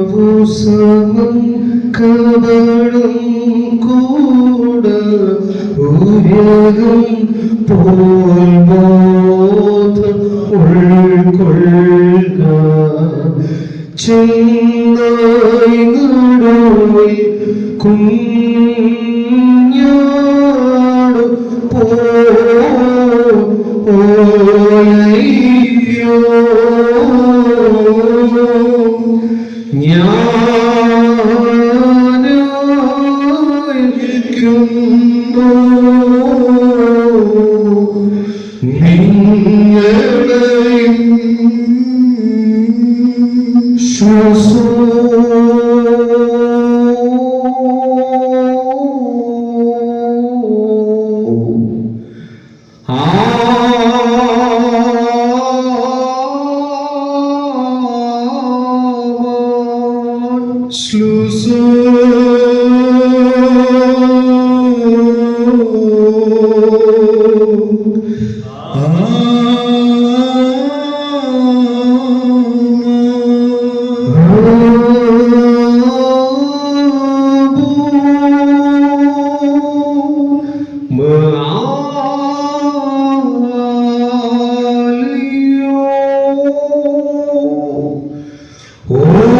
പ്രാവുസമം കവളം കൂട ഉയരം പോൽ ബോധം ഉൾക്കൊള്ളുക. ചെന്നായി നടുവിൽ കുഞ്ഞാട് Ah! Oh,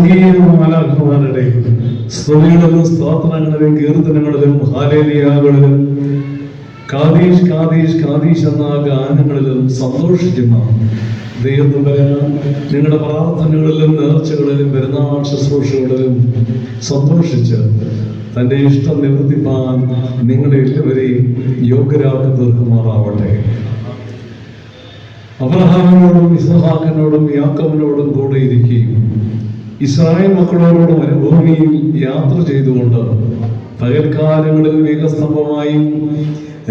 നിങ്ങളെ സംഗീതമാലാഖമാരുടെ സ്തുതികളിലും സ്തോത്രങ്ങളിലും കീർത്തനങ്ങളിലും ഹാലേലിയാകളിലും കാതീഷ് കാതീഷ് കാതീഷ് എന്ന ഗാനങ്ങളിലും സന്തോഷിക്കുന്ന ദൈവം പറയാൻ നിങ്ങളുടെ പ്രാർത്ഥനകളിലും നേർച്ചകളിലും പെരുന്നാൾ ശുശ്രൂഷകളിലും സന്തോഷിച്ച് തന്റെ ഇഷ്ടം നിവർത്തിപ്പാൻ നിങ്ങളെ എല്ലാവരെയും യോഗ്യരാക്കി തീർക്കുമാറാവട്ടെ. അബ്രഹാമിനോടും ഇസഹാക്കിനോടും യാക്കവിനോടും കൂടെ ഇരിക്കുകയും ഇസ്രായേൽ മക്കളോട് മരുഭൂമിയിൽ യാത്ര ചെയ്തുകൊണ്ട് പകൽക്കാലങ്ങളിൽ മേഘസ്തംഭമായും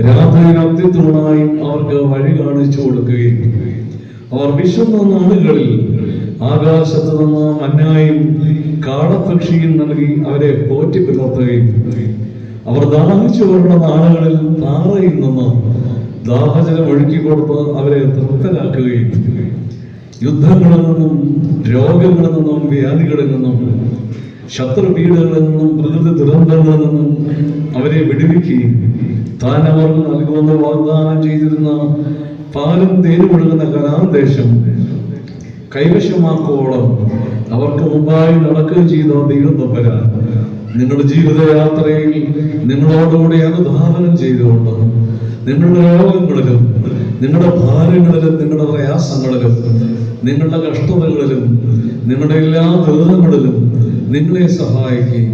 രാത്രിയിൽ അന്ത്യത്തൂണായും അവർക്ക് വഴി കാണിച്ചു കൊടുക്കുകയും അവർ വിശുദ്ധ നാടുകളിൽ ആകാശത്ത് നിന്ന് മഞ്ഞായും കാടപ്പക്ഷിയും നൽകി അവരെ പോറ്റി പുലർത്തുകയും അവർ ദാഹിച്ചു വരുന്ന നാടുകളിൽ താറയിൽ നിന്ന് ദാഹജലം ഒഴുക്കി കൊടുത്ത് അവരെ തൃപ്തരാക്കുകയും യുദ്ധങ്ങളിൽ നിന്നും രോഗങ്ങളിൽ നിന്നും വ്യാധികളിൽ നിന്നും ശത്രുപീഡകളിൽ നിന്നും പ്രകൃതി ദുരന്തങ്ങളിൽ നിന്നും അവരെ വിടുവിക്കുകയും താൻ അവർക്ക് നൽകുമെന്ന് വാഗ്ദാനം ചെയ്തിരുന്ന പാലും തേനും ഒഴുകുന്ന കലാദേശം കൈവശമാക്കോളം അവർക്ക് മുമ്പായി നടക്കുകയും ചെയ്ത ദൈവം നിങ്ങളുടെ ജീവിതയാത്രയിൽ നിങ്ങളോടുകൂടി അനുധാവനം ചെയ്തുകൊണ്ട് നിങ്ങളുടെ രോഗങ്ങളിലും നിങ്ങളുടെ ഭാരങ്ങളിലും നിങ്ങളുടെ പ്രയാസങ്ങളിലും നിങ്ങളുടെ കഷ്ടതകളിലും നിങ്ങളുടെ എല്ലാ ദുരിതങ്ങളിലും നിങ്ങളെ സഹായിക്കുകയും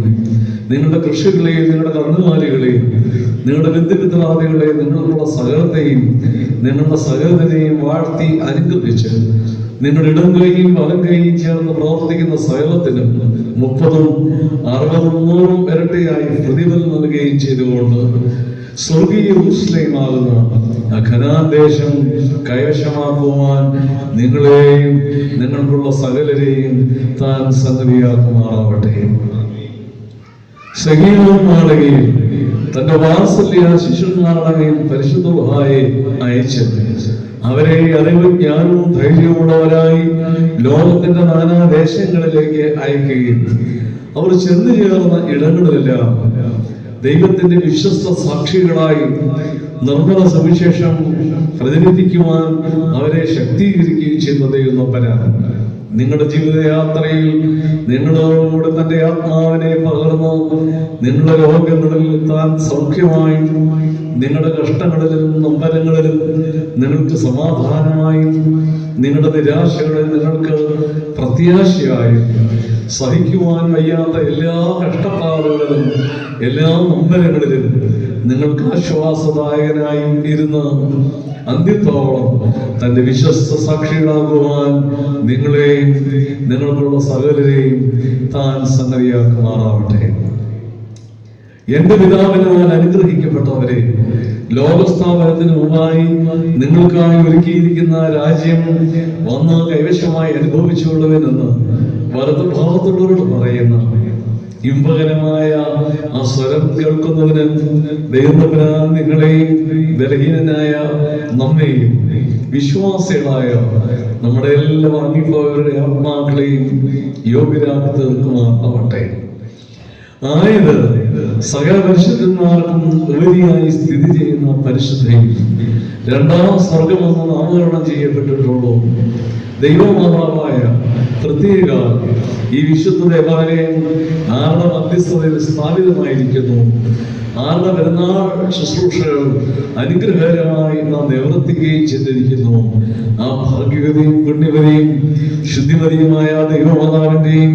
നിങ്ങളുടെ കൃഷികളെയും നിങ്ങളുടെ കന്നുകാലികളെയും നിങ്ങളുടെ ബന്ധുമിത്രാദികളെയും നിങ്ങൾക്കുള്ള സകലത്തെയും നിങ്ങളുടെ സകലതിനെയും വാഴ്ത്തി അനുഗ്രഹിച്ച് നിങ്ങളുടെ ഇടം കൈയും വലം കൈയും ചേർന്ന് പ്രവർത്തിക്കുന്ന സകലത്തിനും മുപ്പതും അറുപതും നൂറും ഇരട്ടിയായി പ്രതിഫലം നൽകുകയും ചെയ്തുകൊണ്ട് സ്വർഗീയ മുസ്ലിമാകുന്ന ആ ഖനാൻ ദേശം കൈവശമാക്കുവാൻ നിങ്ങളെയും നിങ്ങൾക്കുള്ള സകലരെയും താൻ സംഗതിയാക്കുമാറാവട്ടെ സഹീനമാളുകയിൽ തന്റെ വാത്സല്യ ശിശുനാളകയിൽ പരിശുദ്ധമായി അയച്ചു അവരെ അറിവും ജ്ഞാനവും ധൈര്യമുള്ളവരായി ലോകത്തിന്റെ നാനാ ദേശങ്ങളിലേക്ക് അയക്കുകയും അവർ ചെന്നു ചേർന്ന ഇടങ്ങളിലെല്ലാം ദൈവത്തിന്റെ വിശ്വസ്ത സാക്ഷികളായി നിർമ്മല സുവിശേഷം പ്രതിനിധിക്കുവാൻ അവരെ ശക്തീകരിക്കുകയും ചെയ്യുന്ന ദൈവം നമ്പരാണ് നിങ്ങളുടെ ജീവിതയാത്രയിൽ നിങ്ങളോടുകൂടെ തന്റെ ആത്മാവിനെ പകർന്നു നിങ്ങളുടെ രോഗങ്ങളിൽ താൻ സൗഖ്യമായും നിങ്ങളുടെ കഷ്ടങ്ങളിലും നമ്പരങ്ങളിലും നിങ്ങൾക്ക് സമാധാനമായി നിങ്ങളുടെ നിരാശകളെ നിങ്ങൾക്ക് പ്രത്യാശയായും സഹിക്കുവാൻ വയ്യാത്ത എല്ലാ കഷ്ടപ്പാടുകളിലും എല്ലാ നമ്പരങ്ങളിലും നിങ്ങൾക്ക് ആശ്വാസദായകനായി ഇരുന്ന് അന്ത്യത്തോളം തന്റെ വിശ്വസ്ത സാക്ഷികളാകുവാൻ നിങ്ങളെയും നിങ്ങൾക്കുള്ള സകലരെയും താൻ സംഗതിയാക്കുമാറാവട്ടെ. എന്റെ പിതാവിനാൽ അനുഗ്രഹിക്കപ്പെട്ടവരെ ലോകസ്ഥാപനത്തിന് മുമ്പായി നിങ്ങൾക്കായി ഒരുക്കിയിരിക്കുന്ന രാജ്യം വന്ന് കൈവശമായി അനുഭവിച്ചുകൊള്ളുവെന്ന് വലത് ഭാഗത്തുള്ളവരോട് പറയുന്ന ഇമ്പകരമായ ആ സ്വരം കേൾക്കുന്നതിന് ദൈവത്തിനാൻ നിങ്ങളെയും ബലഹീനനായ നമ്മെയും വിശ്വാസികളായ നമ്മുടെ എല്ലാ വാങ്ങിപ്പോയവരുടെ ആത്മാക്കളെയും യോഗ്യരാക്കി തീർക്കുമാറാവട്ടെ. ആയത് സകല പരിശുദ്ധന്മാർക്കും ഉപരിയായി സ്ഥിതി ചെയ്യുന്ന പരിശുദ്ധയും രണ്ടാം സ്വർഗമെന്ന് നാമകരണം ചെയ്യപ്പെട്ടിട്ടുള്ളൂ ദൈവമാതാവായ പ്രത്യേക ഈ വിശുദ്ധ ദേവാലയം ആരുടെ മധ്യസ്ഥതയിൽ സ്ഥാപിതമായിരിക്കുന്നു? ആരുടെ പെരുന്നാൾ ശുശ്രൂഷകൾ അനുഗ്രഹകരമായി നാം നിവർത്തിക്കുകയും ചെയ്തിരിക്കുന്നു. ആ ഭാഗ്യവതിയും പുണ്യവതിയും ശുദ്ധിമതിയുമായ ദൈവമാതാവിന്റെയും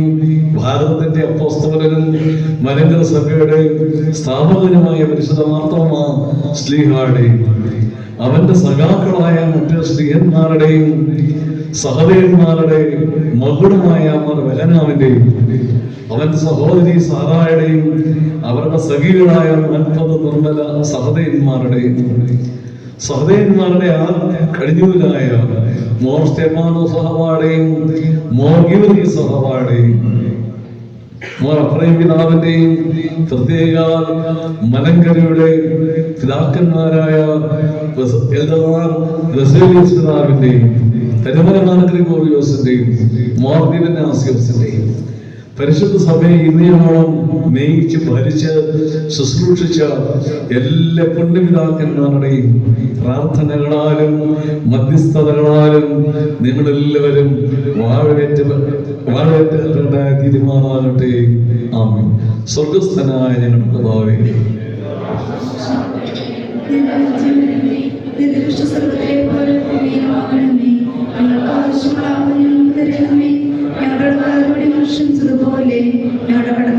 ഭാരതത്തിന്റെ അപ്പോസ്തലനും മലങ്കര സഭയുടെ സ്ഥാപകനുമായ പരിശുദ്ധ മാർത്തോമ ശ്ലീഹാടെയും അവന്റെ സഖാക്കളായ മറ്റ് സ്ത്രീയന്മാരുടെയും സഹദേവന്മാരുടെ മകുടമായ വലനാവിന്റെയും അവൻ സഹോദരി സാറായുടെയും അവരുടെ സഖികളായ നാൽപ്പത് നിർമ്മല സഹദേവന്മാരുടെയും. സഹദേവന്മാരുടെ ആ കഴിഞ്ഞൂരായ മോർ സ്റ്റെമാനോ സഹവാടെയും മോർ ഗിവറി സഹവാടെയും മോർ അപ്രയം പിതാവിന്റെയും പ്രത്യേക മലങ്കരയുടെ പിതാക്കന്മാരായ എൽദർമാർ റസേലിയസ് പിതാവിന്റെയും പെരുമല മാനഗ്രിഗോറിയോസിന്റെയും മോർ ദിവനാസിയോസിന്റെയും പരിശുദ്ധ സഭയെ ഇന്നയോളം മേയിച്ച് ഭരിച്ച് ശുശ്രൂഷിച്ച എല്ലാ പുണ്യപിതാക്കന്മാരുടെയും പ്രാർത്ഥനകളാലും മധ്യസ്ഥതകളാലും നിങ്ങളെല്ലാവരും വാഴവേറ്റ വാഴവേറ്റവരുടെ തീരുമാനമാകട്ടെ. ആമീൻ. സ്വർഗസ്ഥനായ ഞങ്ങളുടെ കഥാവേ പോലെ ഞങ്ങളുടെ കടന്ന പാപം